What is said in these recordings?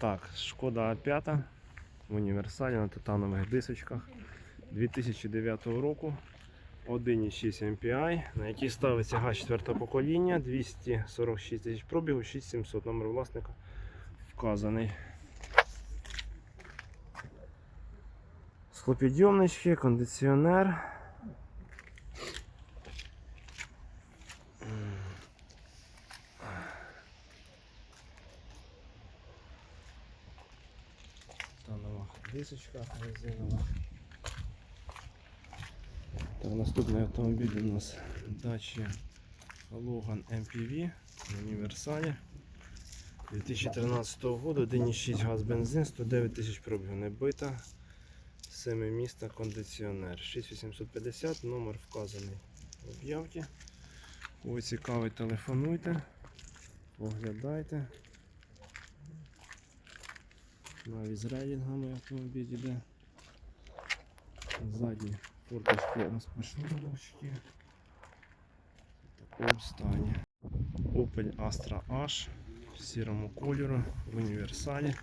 Так, шкода А5 в універсалі на титанових дисочках 2009 року. 1,6 MPI, на якій ставиться газ 4 покоління, 246 тисяч пробігу, 6700 номер власника вказаний. Схлопідйомнички, кондиціонер. Дисочка резинова. Так, наступний автомобіль у нас Dacia Logan MPV в універсалі. 2013 року 1,6 газ бензин, 109 тисяч пробігу не бита. 7 міста кондиціонер. 6850, номер вказаний в об'явці. Кого цікавий, телефонуйте, оглядайте. Навіть з рейдингами автомобіль йде. Задні форточки розпашнурочки. В такому стані. Opel Astra H сірому кольору в універсалі.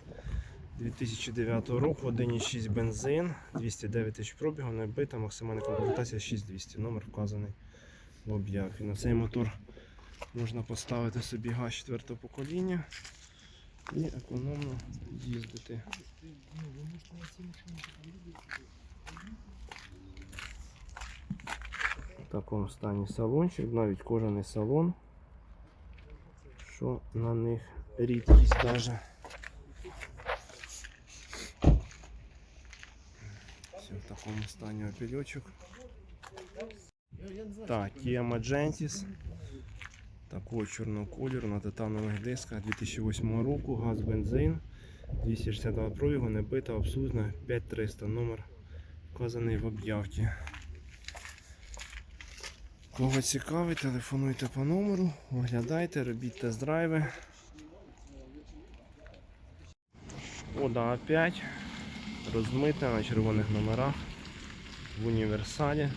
2009 року 1,6 бензин, 209 тисяч пробігу, не бита, максимальна комплектація 6200. Номер вказаний в об'яві. На цей мотор можна поставити собі газ 4 покоління і економно їздити. В такому стані салончик, навіть кожаний салон, що на них рідкість даже. Все в такому стані опільочок. Так, Kia Magentis. Такого чорного кольору на титанових дисках 2008 року, газ бензин, 262 пробігу, не бита, обслужена 5300 номер вказаний в об'явці. Кого цікавить, телефонуйте по номеру, оглядайте, робіть тест-драйви. Шкода А5 розмита на червоних номерах в універсалі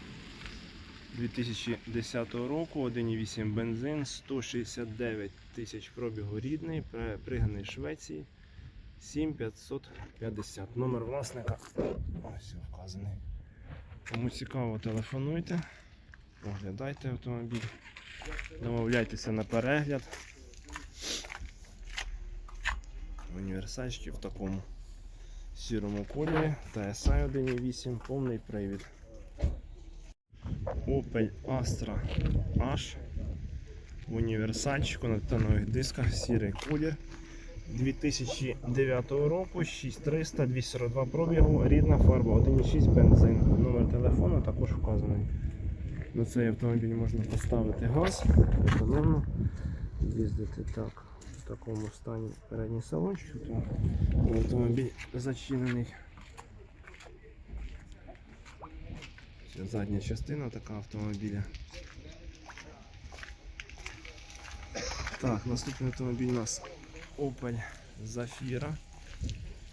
2010 року, 1,8 бензин, 169 тисяч пробігу рідний, при- приганий Швеції 7550. Номер власника ось вказаний. Кому цікаво, телефонуйте, оглядайте автомобіль, домовляйтеся на перегляд. Універсальчики в такому сірому кольорі TSI 1.8, повний привід. Opel Astra H в універсальчику на титанових дисках, сірий колір. 2009 року, 6300, 242 пробігу, рідна фарба, 1.6 бензин. Номер телефону також вказаний. На цей автомобіль можна поставити газ, економно їздити так. В такому стані передній салончик. Автомобіль зачинений. Це задня частина така автомобіля. Так, наступний автомобіль у нас Opel Zafira.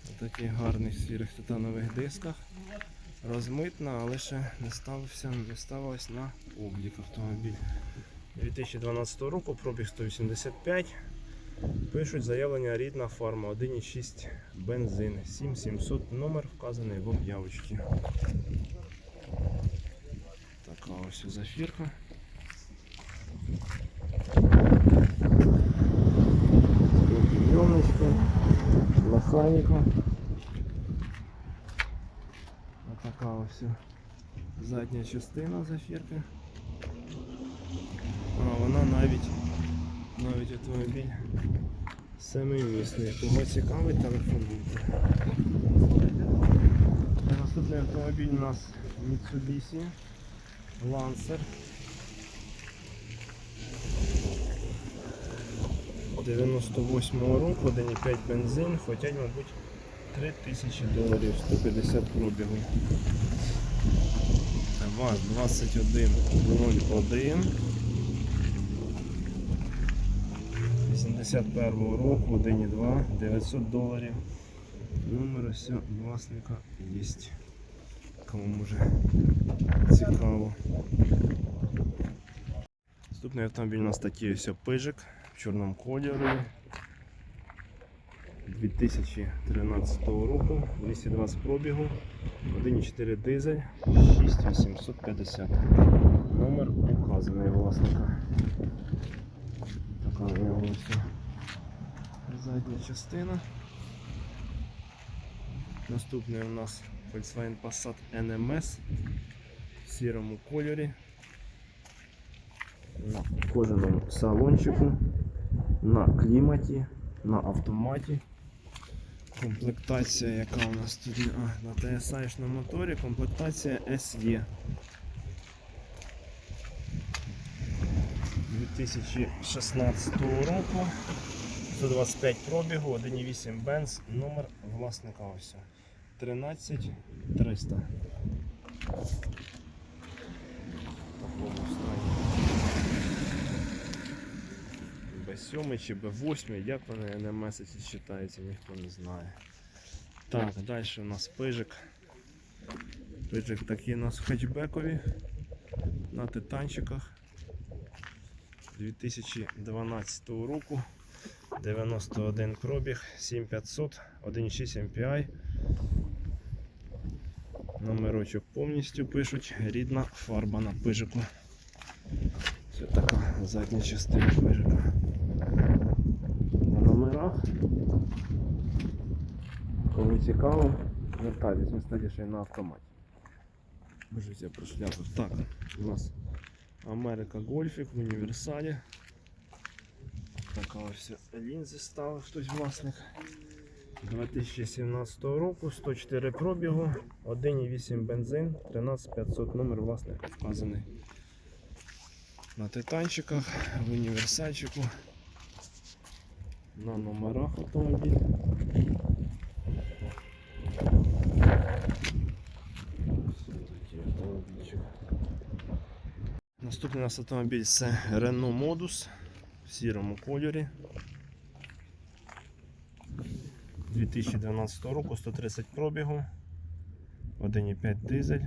На таких гарних сірих титанових дисках. Розмитна, але ще не ставився, не ставилась на облік автомобіль. 2012 року пробіг 185. Пишуть заявлення рідна фарма 1,6 бензин 7700 номер вказаний в об'явочці. Така ось зафірка. Підйомничка, механіка. Така ось задня частина зафірки. А вона навіть навіть автомобіль семимісний. Кого цікавить, телефонуйте. Наступний автомобіль у нас Mitsubishi Lancer. 98-го року, 1,5 бензин, хотять, мабуть, 3000 доларів, 150 пробігу. ВАЗ 2101. 81 року, 1,2, 900 доларів. Номер ось власника є. Кому може цікаво. Наступний автомобіль у нас такий ось пижик в чорному кольорі. 2013 року, 220 пробігу, 1,4 дизель, 6850. Номер указаний власника. Така у нього задня частина. Наступний у нас Volkswagen Passat NMS в сірому кольорі. На кожаному салончику, на кліматі, на автоматі. Комплектація, яка у нас тут а, на TSI на моторі, комплектація SE. 2016 року. 125 пробігу, 1,8 бенз, номер власника ось. 13300. Такому стані. Б7 чи Б8, як вони на месяці читаються, ніхто не знає. Так, далі у нас пижик. Пижик такий у нас в хетчбекові на титанчиках 2012 року. 91 пробіг, 7500, 1,6 MPI. Номерочок повністю пишуть, рідна фарба на пижику. Це така задня частина пижика. На номерах. Кому цікаво, звертайтесь, ми кстати, ще й на автоматі. Боже, я прошляпив. Так, у нас Америка Гольфік в універсалі. Така ось лінзи ставив хтось власник. 2017 року, 104 пробігу, 1,8 бензин, 13500 номер власника вказаний. На титанчиках, в універсальчику, на номерах автомобільчик. Наступний у нас автомобіль це Renault Modus в сірому кольорі. 2012 року 130 пробігу, 1,5 дизель,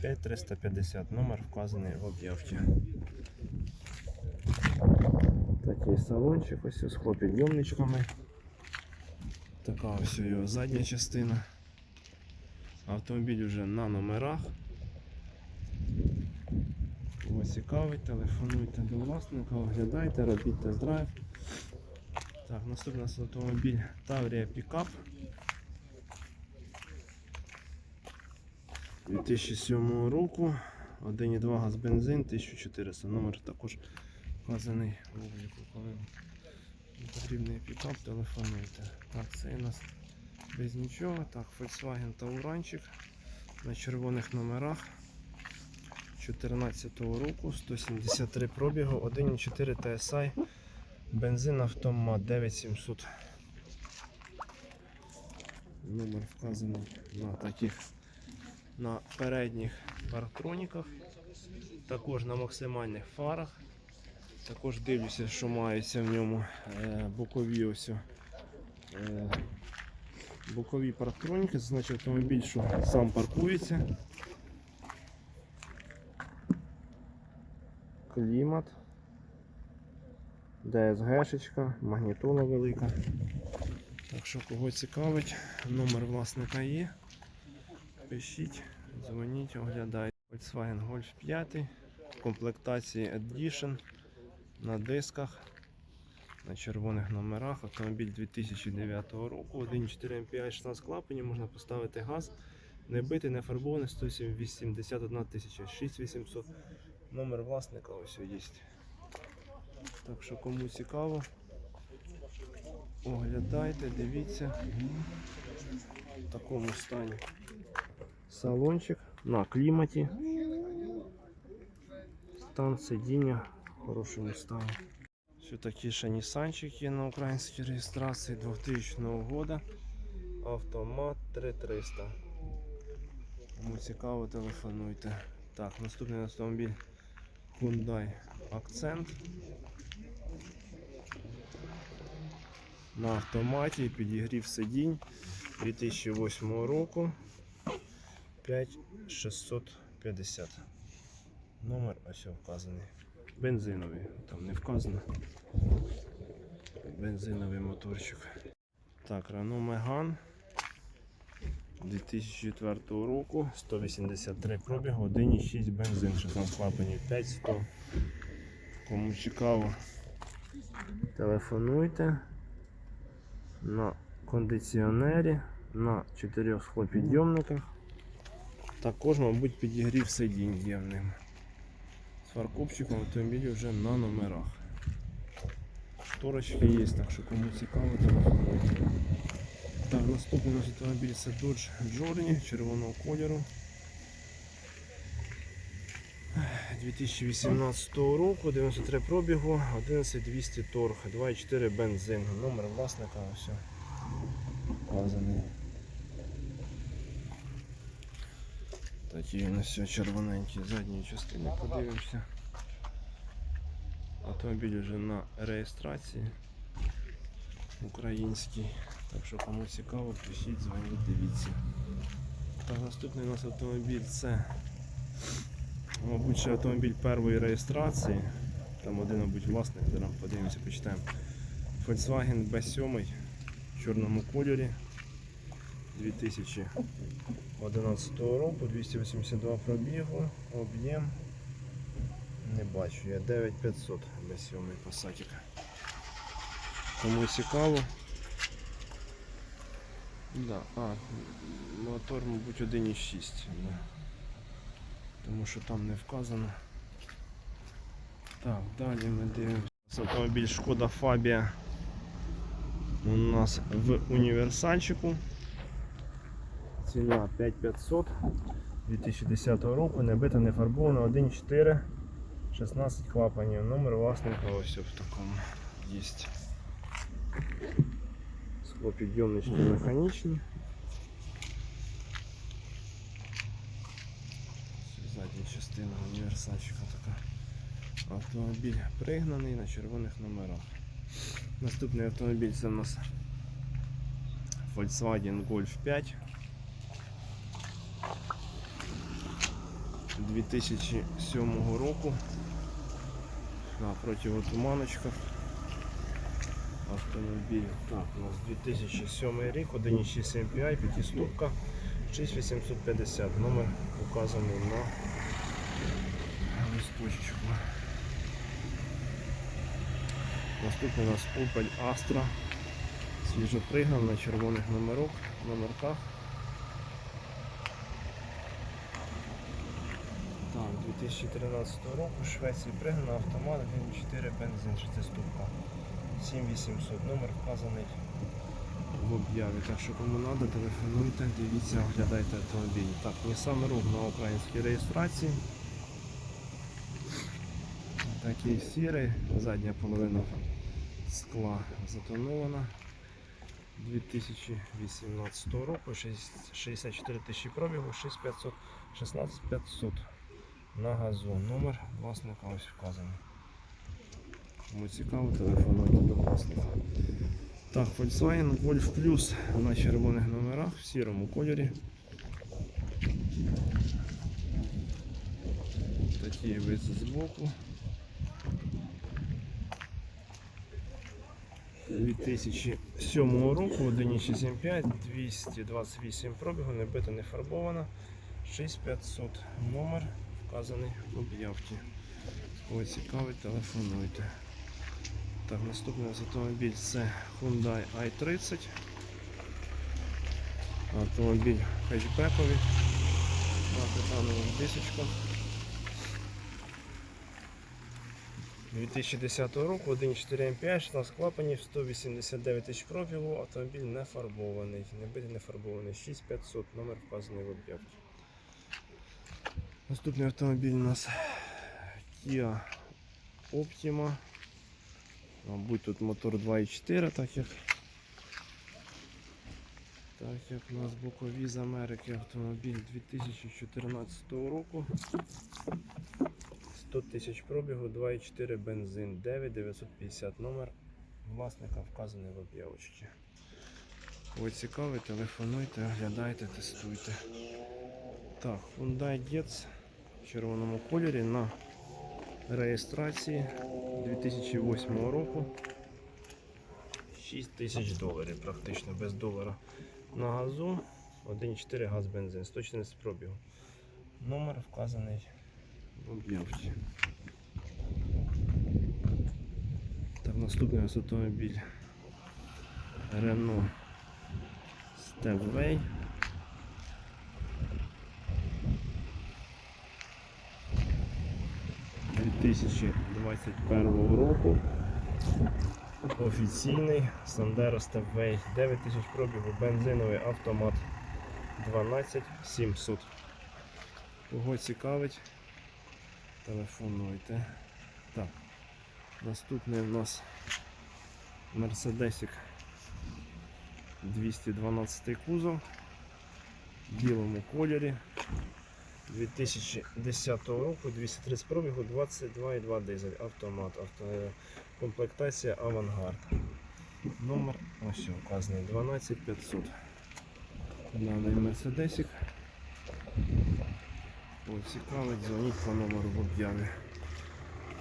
5350 номер вказаний в об'явці. Такий салончик ось з хлопідйомничками. Така ось його задня частина. Автомобіль вже на номерах. Кого цікавить, телефонуйте до власника, оглядайте, робіть тест-драйв. Так, наступний нас автомобіль Таврія Пікап. 2007 року. 1,2 газ бензин, 1400. Номер також вказаний в обліку. Коли потрібний пікап, телефонуйте. Так, це у нас без нічого. Так, Volkswagen Tauranчик на червоних номерах. 2014 року, 173 пробігу, 1,4 TSI, бензин автомат 9700. Номер вказаний на таких на передніх парктроніках, також на максимальних фарах. Також дивлюся, що маються в ньому е, бокові ось. Е, бокові парктроніки, це значить автомобіль, що сам паркується. клімат, ДСГшечка, магнітола велика. Так що кого цікавить, номер власника є. Пишіть, дзвоніть, оглядайте. Volkswagen Golf 5 в комплектації Edition на дисках, на червоних номерах. Автомобіль 2009 року, 1,4 MPI 16 клапанів, можна поставити газ, не битий, не фарбований, 181 тисяча, 6800 Номер власника ось є. Так що кому цікаво, оглядайте, дивіться в такому стані. Салончик на кліматі. Стан сидіння в хорошому стані. Ще Нісанчик є на українській реєстрації 2000 року. Автомат 3300. Кому цікаво, телефонуйте. Так, наступний автомобіль Hyundai Accent. На автоматі підігрів сидінь 2008 року 5650. Номер ось вказаний. Бензиновий, там не вказано. Бензиновий моторчик. Так, Renault Megane 2004 року, 183 пробігу, 1,6 бензин, що там клапані 5100. Кому цікаво, телефонуйте на кондиціонері, на 4 схлопідйомниках. Також, мабуть, підігрів сидінь є в автомобілі вже на номерах. Шторочки є, так що кому цікаво, телефонуйте. Так, наступний наш автомобіль це Dodge Journey червоного кольору. 2018 року, 93 пробігу, 11200 торг, 2,4 бензин. Номер власника ось вказаний. Такі у нас все червоненькі задні частини, подивимося. Автомобіль вже на реєстрації український. Так що кому цікаво, пишіть, дзвоніть, дивіться. Так, наступний у нас автомобіль це, мабуть, ще автомобіль першої реєстрації. Там один, мабуть, власник, зараз подивимося, почитаємо. Volkswagen B7 в чорному кольорі 2011 року, 282 пробігу, об'єм. Не бачу, я 9500 B7 Passatик. Кому цікаво. Да, а, мотор, мабуть, 1,6. Да. Тому що там не вказано. Так, далі ми дивимося. Автомобіль Шкода Фабія у нас в універсальчику. Ціна 5500 2010 року, не бита, не фарбована, 1,4, 16 клапанів. Номер власника ось в такому є. Склопідйомничні механічні. Це Задня частина універсальчика така. Автомобіль пригнаний на червоних номерах. Наступний автомобіль це у нас Volkswagen Golf 5. 2007 року. На противотуманочках. Автомобіль. Так, у нас 2007 рік, 1.6 MPI, 5 6850. Номер указаний на листочку. Наступний у нас Opel Astra. Свіжо на червоних номерок, номерках. Так, 2013 року Швеції пригнан автомат 1.4 бензин, шестиступка. 7800 номер вказаний в об'яві. Так що кому треба, телефонуйте, дивіться, оглядайте автомобіль. Так, Nissan Rogue на українській реєстрації. Такий сірий, задня половина скла затонована. 2018 року, 64 тисячі пробігу, 6500, 16500 на газу. Номер власника ось вказаний. Кому цікаво, телефонуйте до власника. Так, Volkswagen Golf Plus на червоних номерах в сірому кольорі. Такі вид збоку. 2007 року, 1.65, 228 пробігу, не бита, не фарбована. 6500 номер вказаний в об'явці. Кого цікавить, телефонуйте. Так, наступний автомобіль це Hyundai i30. Автомобіль хетчбековий. На титанових дисочках. 2010 року, 1.4 MPI, 16 клапанів, 189 тисяч пробігу, автомобіль не фарбований, не битий не фарбований, 6500, номер вказаний в об'єкті. Наступний автомобіль у нас Kia Optima. Мабуть, тут мотор 2.4, так як так як у нас бокові з Америки автомобіль 2014 року. 100 тисяч пробігу, 2.4 бензин, 9950 номер власника вказаний в об'явочці. Кого цікавий, телефонуйте, оглядайте, тестуйте. Так, Hyundai Getz в червоному кольорі на реєстрації 2008 року. 6 тисяч доларів, практично без долара. На газу 1,4 газ бензин, 114 пробігу. Номер вказаний в об'явці. Так, наступний у нас автомобіль Renault Stepway. Дві 2021 року. Офіційний Sandero Stepway 9000 пробігу, бензиновий автомат 12700. Кого цікавить, телефонуйте. Так, наступний у нас Мерседесик 212 кузов в білому кольорі 2010 року, 230 пробігу, 22,2 дизель, автомат, авто, е, комплектація Авангард. Номер ось указаний 12500. Даний Мерседесик. О, цікавить, дзвоніть по номеру в об'яві.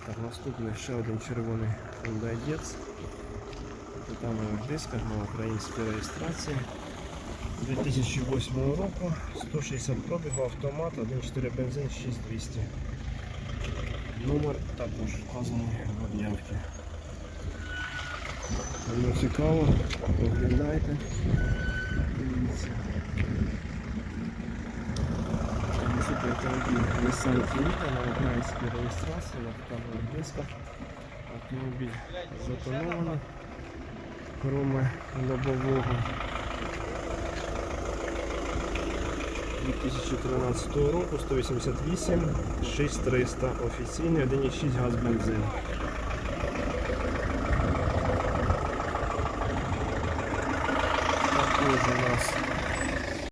Так, наступний ще один червоний Hyundai Getz. Титанових дисках на українській реєстрації. 2008 року, 160 пробігу, автомат, 1.4 бензин, 6200. Номер також вказаний в об'явці. Кому цікаво, оглядайте. Дивіться. Наступний автомобіль Nissan Quinta на українській реєстрації, на титанових дисках. Автомобіль затонований. Кроме лобового. 2013 року 188 6300 офіційний 1,6 газ бензин. Також у нас